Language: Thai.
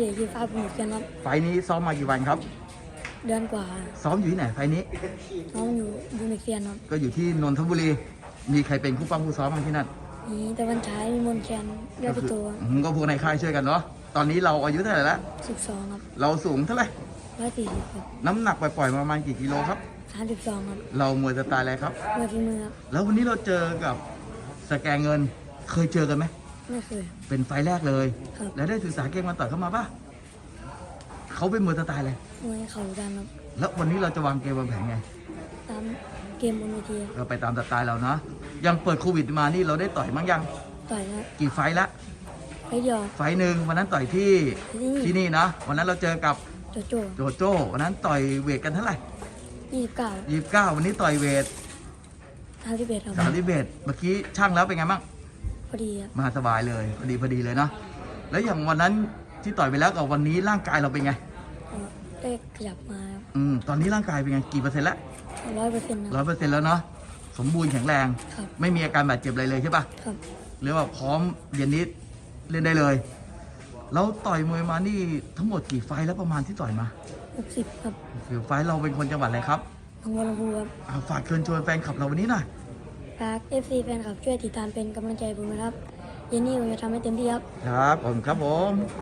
เดี๋ยวยีฟ้าผมเหมือนกันครับไฟล์นี้ซ้อมมากี่วันครับ เดือนกว่าซ้อมอยู่ที่ไหนไฟล์นี้ น้องอยู่ยูนิเซียนครับก็อยู่ที่นนทบุรี มีใครเป็นคู่ปั้มคู่ซ้อมบ้างที่นั่นมีตะวันฉายมีมนต์แคนเลือดก็พิคือโตัวอืมก็พวกในค่ายช่วยกันเนาะ ตอนนี้เราอายุเท่าไหร่แล้วสิบสองครับเราสูงเท่าไหร่ ร้อยสี่สิบครับน้ำหนักปล่อยๆมาประมาณกี่กิโลครับ สามสิบสองครับเรามวยสไตล์อะไรครับ เมื่อที่มือครับแล้ววันนี้เราเจอกับสแกงเงิน เคยเจอกันไหม ไม่เคย เป็นไฟล์แรกเลย ครับ แล้วได้ศึกษาเกมมาต่อยเข้ามาป่ะเขาเป็นมวยสไตล์อะไรมวยเข่าดันครับแล้ววันนี้เราจะวางเกมวางแผนไง ตามเกมบนเวทีครับเราไปตามสไตล์เราเนาะยังเปิดโควิดมานี่เราได้ต่อยมั้งยัง ต่อยแล้วกี่ไฟล์ละไปเดียวไฟล์หนึ่งวันนั้นต่อยที่ที่นี่ที่นี่นะ วันนั้นเราเจอกับโจโจ้โจโจ้วันนั้นต่อยเวทกันเท่าไหร่ยี่สิบเก้ายี่สิบเก้าวันนี้ต่อยเวทห้าสิบเอ็ดครับสามสิบเอ็ดเมื่อกี้ช่างแล้วเป็นไงบ้างพ อดีครับมาสบายเลยพอดีพอดีเลยเนาะแล้วอย่างวันนั้นที่ต่อยไปแล้วกับวันนี้ร่างกายเราเป็นไงก็ได้ขยับมาอืมตอนนี้ร่างกายเป็นไงกี่เปอร์เซ็นต์ละร้อยเปอร์เซ็นต์ร้อยเปอร์เซ็นต์แล้วเนาะสมบูรณ์แข็งแรง ครับไม่มีอาการบาดเจ็บอะไรเลยใช่ปะครับหรือว่าพร้อมเย็นนี้เล่นได้เลย แล้วต่อยมวยมานี่ทั้งหมดกี่ไฟท์แล้วประมาณที่ต่อยมาหกสิบครับคือไฟท์เราเป็นคนจังหวัดอะไรครับทางวอลพูครับอ่าฝากเชิญชวนแฟนคลับเราวันนี้หน่อย ฝากเอฟซีแฟนคลับช่วยติดตามเป็นกำลังใจผมนะครับเย็นนี้ผมจะทำให้เต็มที่ครับ ครับผมครับผม